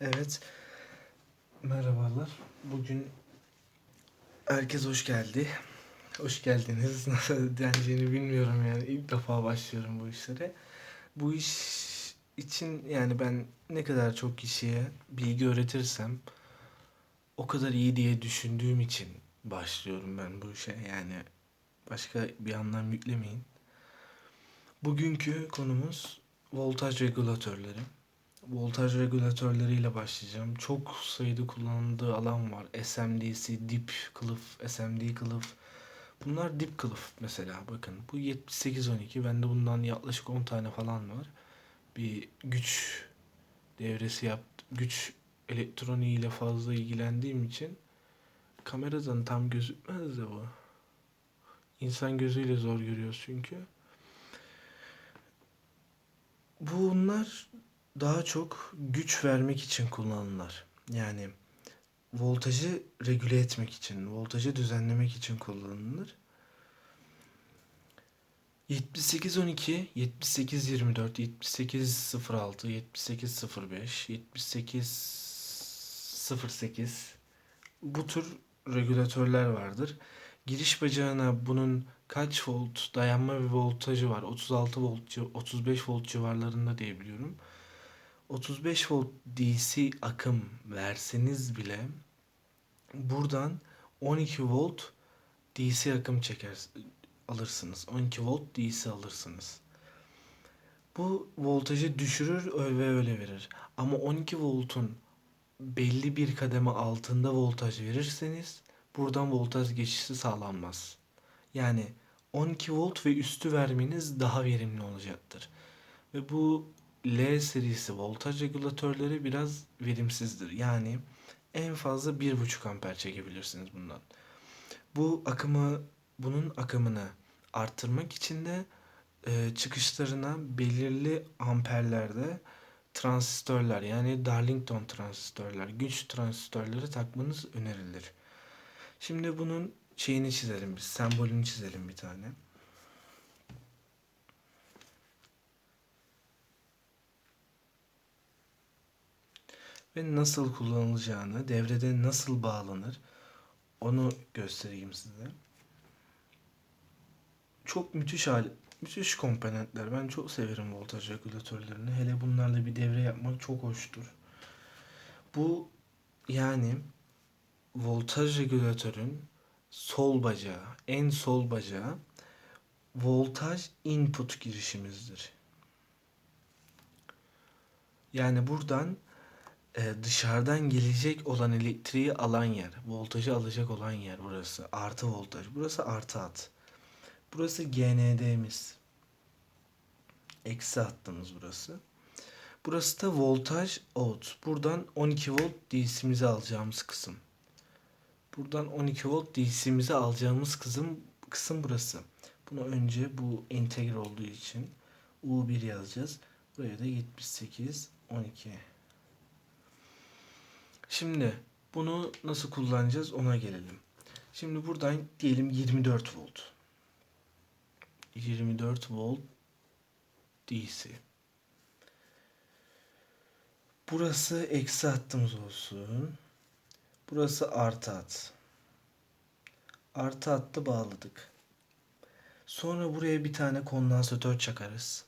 Evet. Merhabalar. Bugün herkes hoş geldi. Hoş geldiniz. Nasıl deneceğini bilmiyorum yani. İlk defa başlıyorum bu işlere. Bu iş için yani ben ne kadar çok kişiye bilgi öğretirsem o kadar iyi diye düşündüğüm için başlıyorum ben bu işe. Yani başka bir anlam yüklemeyin. Bugünkü konumuz voltaj regülatörleri. Voltaj regülatörleriyle başlayacağım. Çok sayıda kullanıldığı alan var. SMD'si, dip kılıf, SMD kılıf. Bunlar dip kılıf mesela bakın. Bu 7812. Bende bundan yaklaşık 10 tane falan var. Bir güç devresi yaptım. Güç elektroniğiyle fazla ilgilendiğim için kameradan tam gözükmez de bu. İnsan gözüyle zor görüyoruz çünkü. Bunlar daha çok güç vermek için kullanılır. Yani voltajı regüle etmek için, voltajı düzenlemek için kullanılır. 7812, 7824, 7806, 7805, 7808 bu tür regülatörler vardır. Giriş bacağına bunun kaç volt dayanma bir voltajı var. 36 volt, 35 volt civarlarında diye biliyorum. 35 volt DC akım verseniz bile buradan 12 volt DC akım çeker alırsınız. 12 volt DC alırsınız. Bu voltajı düşürür ve öyle verir. Ama 12 voltun belli bir kademe altında voltaj verirseniz buradan voltaj geçişi sağlanmaz. Yani 12 volt ve üstü vermeniz daha verimli olacaktır. Ve bu L serisi voltaj regülatörleri biraz verimsizdir. Yani en fazla 1.5 amper çekebilirsiniz bundan. Bu akımı, bunun akımını arttırmak için de e, çıkışlarına belirli amperlerde transistörler yani Darlington transistörler, güç transistörleri takmanız önerilir. Şimdi bunun şeyini çizelim biz, sembolünü çizelim bir tane. Ve nasıl kullanılacağını, devrede nasıl bağlanır onu göstereyim size. Çok müthiş hal, müthiş komponentler. Ben çok severim voltaj regülatörlerini. Hele bunlarla bir devre yapmak çok hoştur. Bu yani voltaj regülatörün sol bacağı, en sol bacağı voltaj input girişimizdir. Yani buradan dışarıdan gelecek olan elektriği alan yer, voltajı alacak olan yer burası. Artı voltaj. Burası artı hat. Burası GND'miz. Eksi hattımız burası. Burası da voltaj out. Buradan 12 volt DC'mizi alacağımız kısım. Buradan 12 volt DC'mizi alacağımız kısım, kısım burası. Bunu önce bu entegre olduğu için U1 yazacağız. Buraya da 78 12. Şimdi bunu nasıl kullanacağız ona gelelim. Şimdi buradan diyelim 24 volt. 24 volt DC. Burası eksi hattımız olsun. Burası artı hat. Artı hattı bağladık. Sonra buraya bir tane kondansatör çakarız.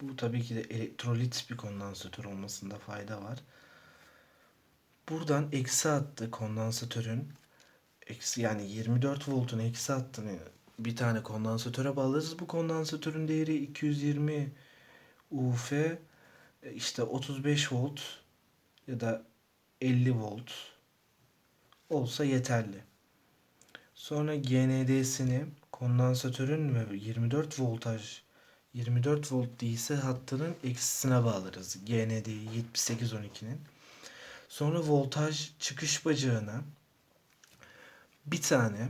Bu tabii ki de elektrolit bir kondansatör olmasında fayda var. Buradan eksi hattı kondansatörün eksi yani 24 voltun eksi hattını bir tane kondansatöre bağlarız. Bu kondansatörün değeri 220 UF işte 35 volt ya da 50 volt olsa yeterli. Sonra GND'sini kondansatörün ve 24 voltaj 24 volt DC hattının eksisine bağlarız. GND'yi 7812'nin. Sonra voltaj çıkış bacağına bir tane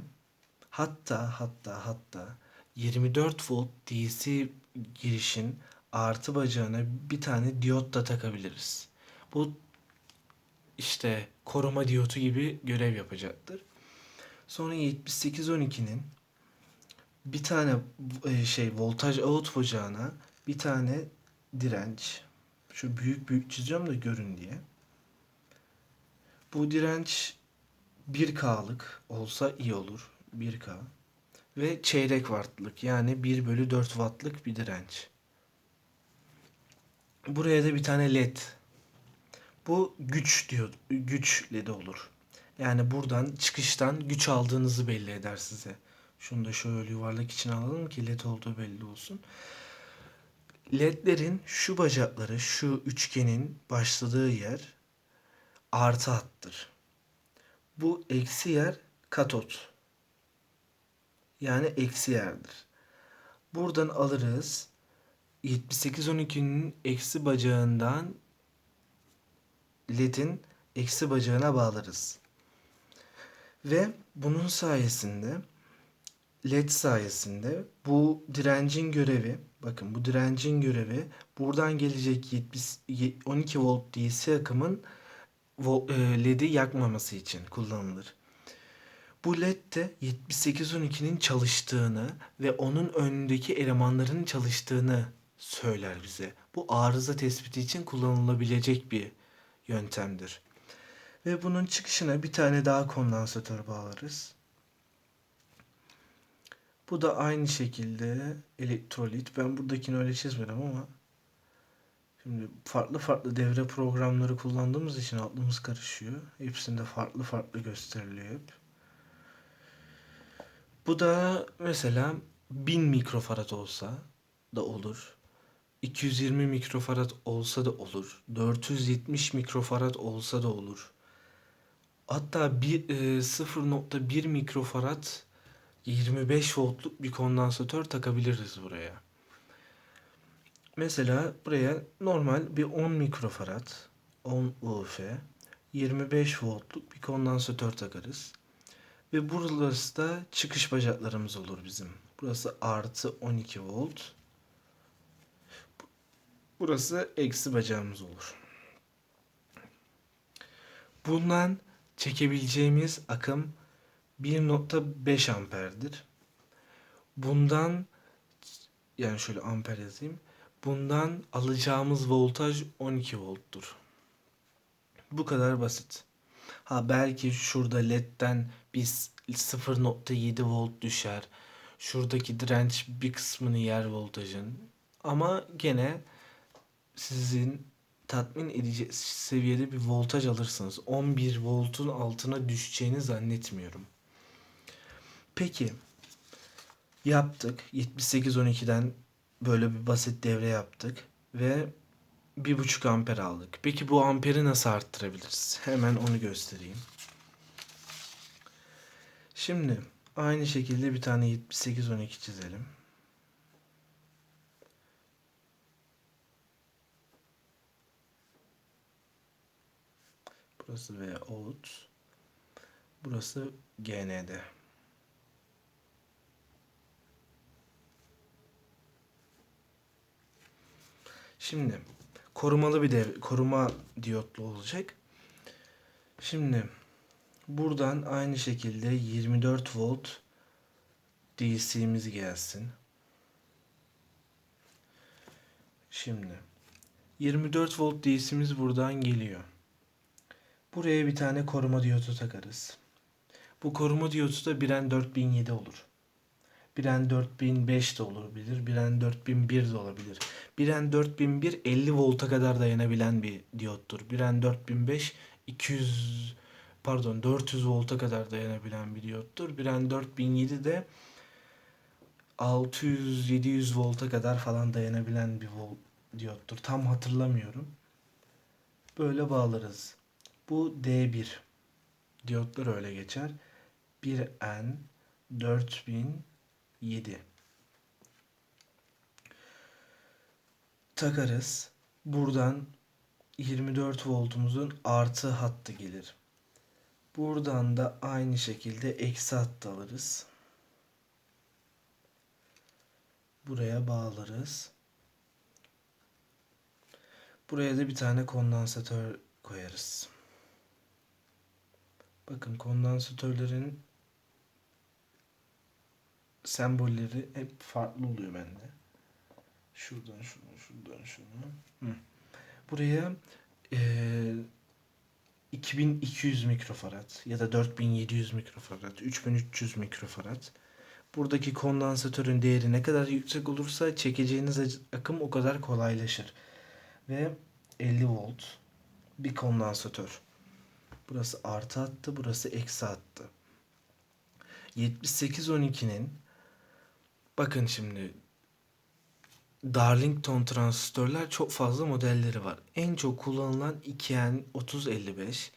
hatta hatta hatta 24 volt DC girişin artı bacağına bir tane diyot da takabiliriz. Bu işte koruma diyotu gibi görev yapacaktır. Sonra 7812'nin bir tane e, şey voltaj out bacağına bir tane direnç. Şu büyük büyük çiziyorum da görün diye. Bu direnç 1K'lık olsa iyi olur. 1K. Ve çeyrek wattlık yani 1 bölü 4 wattlık bir direnç. Buraya da bir tane led. Bu güç diyor. Güç ledi olur. Yani buradan çıkıştan güç aldığınızı belli eder size. Şunu da şöyle yuvarlak içine alalım ki led olduğu belli olsun. LED'lerin şu bacakları, şu üçgenin başladığı yer artı hattır. Bu eksi yer katot. Yani eksi yerdir. Buradan alırız. 7812'nin eksi bacağından ledin eksi bacağına bağlarız. Ve bunun sayesinde led sayesinde bu direncin görevi bakın bu direncin görevi buradan gelecek 70 12 volt DC akımın e, led'i yakmaması için kullanılır. Bu led de 7812'nin çalıştığını ve onun önündeki elemanların çalıştığını söyler bize. Bu arıza tespiti için kullanılabilecek bir yöntemdir. Ve bunun çıkışına bir tane daha kondansatör bağlarız. Bu da aynı şekilde elektrolit. Ben buradakini öyle çizmedim ama şimdi farklı farklı devre programları kullandığımız için aklımız karışıyor. Hepsinde farklı farklı gösteriliyor hep. Bu da mesela 1000 mikrofarad olsa da olur. 220 mikrofarad olsa da olur. 470 mikrofarad olsa da olur. Hatta bir, e, 0.1 mikrofarad 25 voltluk bir kondansatör takabiliriz buraya. Mesela buraya normal bir 10 mikrofarad 10 UF 25 voltluk bir kondansatör takarız. Ve burası da çıkış bacaklarımız olur bizim. Burası artı 12 volt. Burası eksi bacağımız olur. Bundan çekebileceğimiz akım 1.5 amperdir. Bundan yani şöyle amper yazayım. Bundan alacağımız voltaj 12 volttur. Bu kadar basit. Ha belki şurada ledden biz 0.7 volt düşer. Şuradaki direnç bir kısmını yer voltajın. Ama gene sizin tatmin edici seviyede bir voltaj alırsınız. 11 voltun altına düşeceğini zannetmiyorum. Peki yaptık. 78-12'den böyle bir basit devre yaptık ve 1.5 amper aldık. Peki bu amperi nasıl arttırabiliriz? Hemen onu göstereyim. Şimdi aynı şekilde bir tane 78-12 çizelim. Burası V out. Burası GND. Şimdi korumalı bir dev koruma diyotlu olacak. Şimdi buradan aynı şekilde 24 volt DC'miz gelsin. Şimdi 24 volt DC'miz buradan geliyor. Buraya bir tane koruma diyotu takarız. Bu koruma diyotu da Biren 4007 olur. Biren 4005 de olabilir. Biren 4001 de olabilir. Biren 4001 50 volta kadar dayanabilen bir diyottur. Biren 4005 200 pardon 400 volta kadar dayanabilen bir diyottur. Biren 4007 de 600-700 volta kadar falan dayanabilen bir volt diyottur. Tam hatırlamıyorum. Böyle bağlarız. Bu D1. Diyotlar öyle geçer. 1N 4007 takarız. Buradan 24 voltumuzun artı hattı gelir. Buradan da aynı şekilde eksi hattı alırız. Buraya bağlarız. Buraya da bir tane kondansatör koyarız. Bakın kondansatörlerin sembolleri hep farklı oluyor bende. Şuradan şunu, şuradan şunu. Hı. Buraya eee 2200 mikrofarad ya da 4700 mikrofarad, 3300 mikrofarad. Buradaki kondansatörün değeri ne kadar yüksek olursa çekeceğiniz akım o kadar kolaylaşır. Ve 50 volt bir kondansatör. Burası artı hattı, burası eksi hattı. 7812'nin bakın şimdi Darlington transistörler çok fazla modelleri var. En çok kullanılan 2N 3055,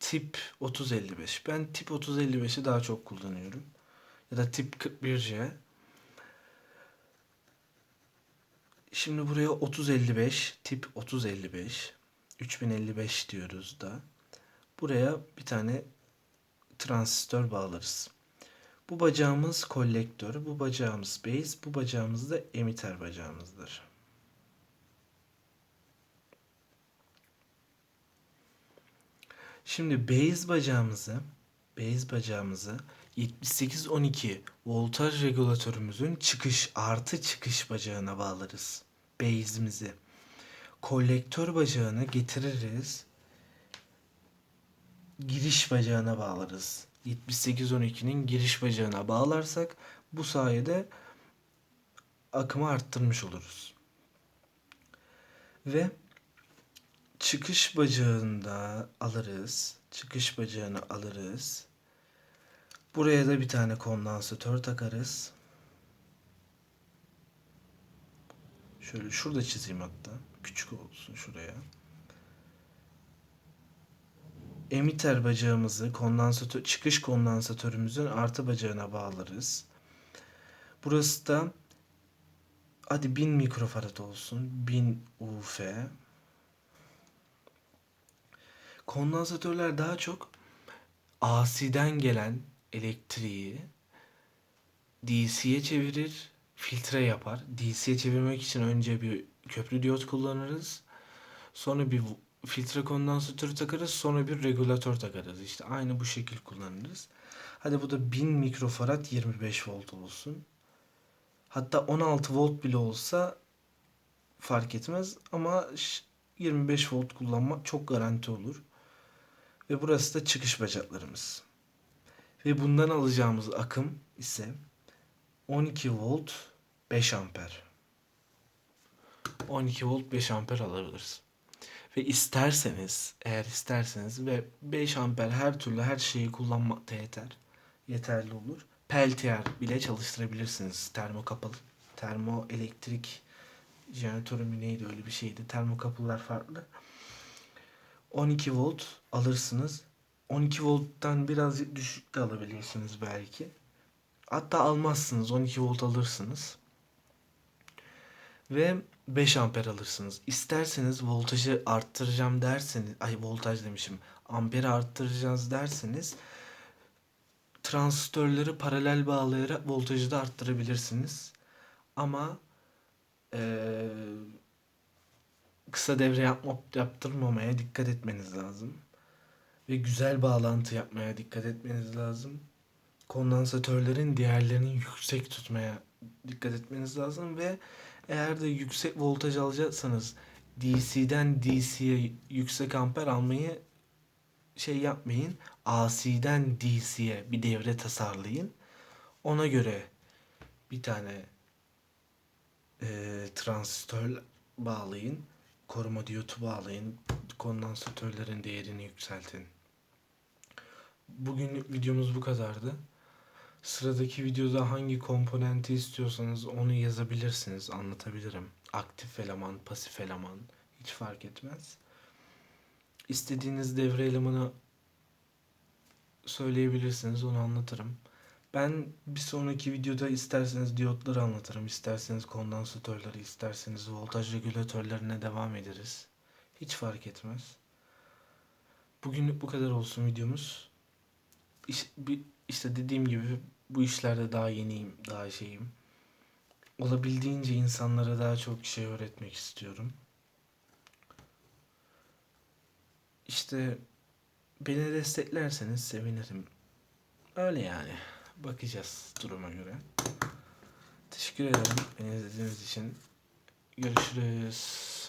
tip 3055. Ben tip 3055'i daha çok kullanıyorum. Ya da tip 41C. Şimdi buraya 3055, tip 3055, 3055 diyoruz da. Buraya bir tane transistör bağlarız. Bu bacağımız kolektör, bu bacağımız base, bu bacağımız da emitter bacağımızdır. Şimdi base bacağımızı, base bacağımızı 7812 voltaj regülatörümüzün çıkış artı çıkış bacağına bağlarız. Base'imizi. Kolektör bacağını getiririz. Giriş bacağına bağlarız. 7812'nin giriş bacağına bağlarsak bu sayede akımı arttırmış oluruz. Ve çıkış bacağında alırız. Çıkış bacağını alırız. Buraya da bir tane kondansatör takarız. Şöyle şurada çizeyim hatta. Küçük olsun şuraya. Emitter bacağımızı kondansatör çıkış kondansatörümüzün artı bacağına bağlarız. Burası da hadi 1000 mikrofarad olsun. 1000 UF. Kondansatörler daha çok AC'den gelen elektriği DC'ye çevirir, filtre yapar. DC'ye çevirmek için önce bir köprü diyot kullanırız. Sonra bir filtre kondansatörü takarız, sonra bir regülatör takarız. İşte aynı bu şekil kullanırız. Hadi bu da 1000 mikrofarad 25 volt olsun. Hatta 16 volt bile olsa fark etmez ama 25 volt kullanmak çok garanti olur. Ve burası da çıkış bacaklarımız. Ve bundan alacağımız akım ise 12 volt 5 amper. 12 volt 5 amper alabiliriz. Ve isterseniz, eğer isterseniz ve 5 amper her türlü her şeyi kullanmak da yeter. Yeterli olur. Peltier bile çalıştırabilirsiniz. Termo kapalı. Termo jeneratörü mü neydi öyle bir şeydi. Termo kapılar farklı. 12 volt alırsınız. 12 volttan biraz düşük de alabilirsiniz belki. Hatta almazsınız. 12 volt alırsınız. Ve 5 amper alırsınız. İsterseniz voltajı arttıracağım derseniz, ay voltaj demişim, amperi arttıracağız derseniz transistörleri paralel bağlayarak voltajı da arttırabilirsiniz. Ama ee, kısa devre yapma, yaptırmamaya dikkat etmeniz lazım. Ve güzel bağlantı yapmaya dikkat etmeniz lazım. Kondansatörlerin diğerlerini yüksek tutmaya dikkat etmeniz lazım ve eğer de yüksek voltaj alacaksanız DC'den DC'ye yüksek amper almayı şey yapmayın. AC'den DC'ye bir devre tasarlayın. Ona göre bir tane e, transistör bağlayın. Koruma diyotu bağlayın. Kondansatörlerin değerini yükseltin. Bugünlük videomuz bu kadardı. Sıradaki videoda hangi komponenti istiyorsanız onu yazabilirsiniz. Anlatabilirim. Aktif eleman, pasif eleman hiç fark etmez. İstediğiniz devre elemanı söyleyebilirsiniz. Onu anlatırım. Ben bir sonraki videoda isterseniz diyotları anlatırım. isterseniz kondansatörleri, isterseniz voltaj regülatörlerine devam ederiz. Hiç fark etmez. Bugünlük bu kadar olsun videomuz. İşte dediğim gibi bu işlerde daha yeniyim, daha şeyim. Olabildiğince insanlara daha çok şey öğretmek istiyorum. İşte beni desteklerseniz sevinirim. Öyle yani. Bakacağız duruma göre. Teşekkür ederim beni izlediğiniz için. Görüşürüz.